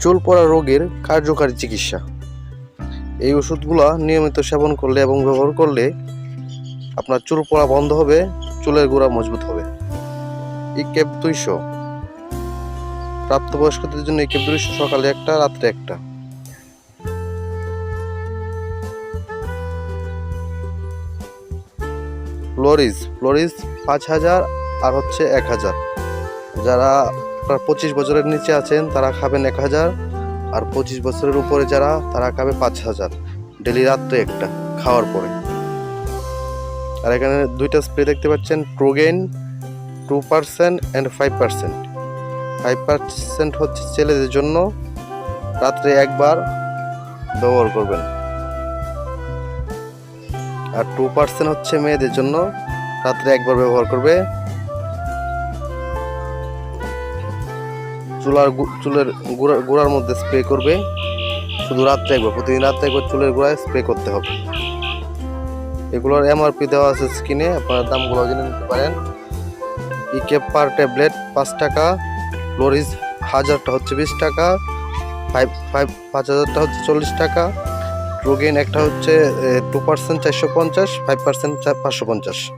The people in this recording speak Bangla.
চুল পড়া রোগের কার্যকারী চিকিৎসা। এই ওষুধগুলো নিয়মিত সেবন করলে এবং ব্যবহার করলে আপনার চুল পড়া বন্ধ হবে, চুলের গোড়া মজবুত হবে। এই ক্যাপ দুইশো। প্রাপ্তবয়স্কদের জন্য এই ক্যাপ দুইশো সকালে একটা, রাত্রে একটা। ফ্লোরিস ফ্লোরিস পাঁচ হাজার আর হচ্ছে এক হাজার। যারা আপনার পঁচিশ বছরের নিচে আছেন, তারা খাবেন এক হাজার। আর পঁচিশ বছরের উপরে যারা, তারা খাবে পাঁচ হাজার। ডেলি রাত্রে একটা, খাওয়ার পরে। আর এখানে দুইটা স্প্রে দেখতে পাচ্ছেন, প্রোগেন two percent and five percent. Five percent হচ্ছে ছেলেদের জন্য। রাত্রে একবার ব্যবহার করবেন। আর টু পার্সেন্ট হচ্ছে মেয়েদের জন্য। রাত্রে একবার ব্যবহার করবে। চুলার চুলের গুঁড়া- গুঁড়ার মধ্যে স্প্রে করবে। শুধু রাত্রে একবার, প্রতিদিন রাত্রে একবার চুলের গোড়ায় স্প্রে করতে হবে। এগুলোর এমআরপি দেওয়া আছে স্ক্রিনে আপনারা দামগুলো জেনে নিতে পারেন। ইকেপ পার ট্যাবলেট পাঁচ টাকা ফ্লোরিস হাজারটা হচ্ছে বিশ টাকা ফাইভ ফাইভ পাঁচ হাজারটা হচ্ছে চল্লিশ টাকা রোগিন একটা হচ্ছে টু পার্সেন্ট চারশো পঞ্চাশ ফাইভ পার্সেন্ট পাঁচশো পঞ্চাশ।